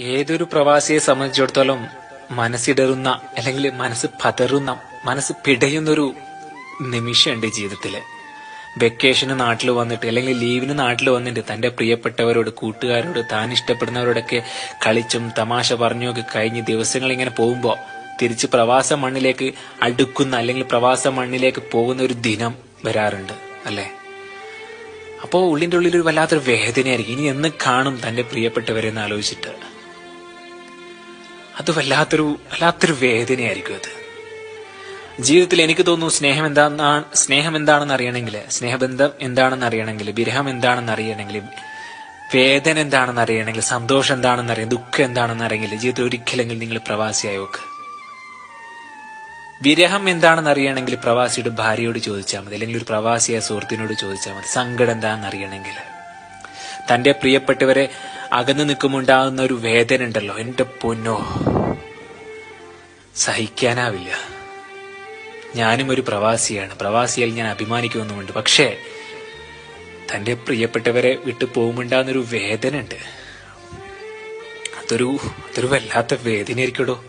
ഏതൊരു പ്രവാസിയെ സംബന്ധിച്ചിടത്തോളം മനസ്സിടറുന്ന അല്ലെങ്കിൽ മനസ്സ് പതറുന്ന മനസ്സ് പിടയുന്നൊരു നിമിഷമുണ്ട് ജീവിതത്തിൽ വെക്കേഷന് നാട്ടിൽ വന്നിട്ട് അല്ലെങ്കിൽ ലീവിന് നാട്ടിൽ വന്നിട്ട് തന്റെ പ്രിയപ്പെട്ടവരോട് കൂട്ടുകാരോട് താൻ ഇഷ്ടപ്പെടുന്നവരോടൊക്കെ കളിച്ചും തമാശ പറഞ്ഞുമൊക്കെ കഴിഞ്ഞ് ദിവസങ്ങൾ ഇങ്ങനെ പോകുമ്പോ തിരിച്ച് പ്രവാസ മണ്ണിലേക്ക് അടുക്കുന്ന അല്ലെങ്കിൽ പ്രവാസ മണ്ണിലേക്ക് പോകുന്ന ഒരു ദിനം വരാറുണ്ട് അല്ലേ? അപ്പോ ഉള്ളിന്റെ ഉള്ളിൽ ഒരു വല്ലാത്തൊരു വേദനയായിരിക്കും. ഇനി എന്ന് കാണും തന്റെ പ്രിയപ്പെട്ടവരെ എന്ന് ആലോചിച്ചിട്ട്. അത് വല്ലാത്തൊരു വല്ലാത്തൊരു വേദനയായിരിക്കും അത്. ജീവിതത്തിൽ എനിക്ക് തോന്നുന്നു സ്നേഹം എന്താണെന്നാണ് സ്നേഹം എന്താണെന്ന് അറിയണമെങ്കിൽ സ്നേഹബന്ധം എന്താണെന്ന് അറിയണമെങ്കിൽ വിരഹം എന്താണെന്ന് അറിയണമെങ്കിൽ വേദന എന്താണെന്ന് അറിയണമെങ്കിൽ സന്തോഷം എന്താണെന്ന് അറിയാം ദുഃഖം എന്താണെന്ന് അറിയെങ്കിൽ ജീവിതത്തിൽ ഒരിക്കലെങ്കിലും നിങ്ങൾ പ്രവാസിയായി നോക്ക്. വിരഹം എന്താണെന്ന് അറിയണമെങ്കിൽ പ്രവാസിയുടെ ഭാര്യയോട് ചോദിച്ചാൽ മതി അല്ലെങ്കിൽ ഒരു പ്രവാസിയായ സുഹൃത്തിനോട് ചോദിച്ചാൽ മതി സങ്കടം എന്താണെന്ന് അറിയണമെങ്കിൽ തന്റെ പ്രിയപ്പെട്ടവരെ അകന്നു നിൽക്കുമുണ്ടാകുന്ന ഒരു വേദന ഉണ്ടല്ലോ എന്റെ പൊന്നോ. സഹിക്കാനാവില്ല. ഞാനും ഒരു പ്രവാസിയാണ്. പ്രവാസിയാൽ ഞാൻ അഭിമാനിക്കുന്നുമുണ്ട് പക്ഷേ തന്റെ പ്രിയപ്പെട്ടവരെ വിട്ടു പോകുമുണ്ടാകുന്നൊരു വേദന ഉണ്ട് അതൊരു അതൊരു വല്ലാത്ത വേദനയായിരിക്കടോ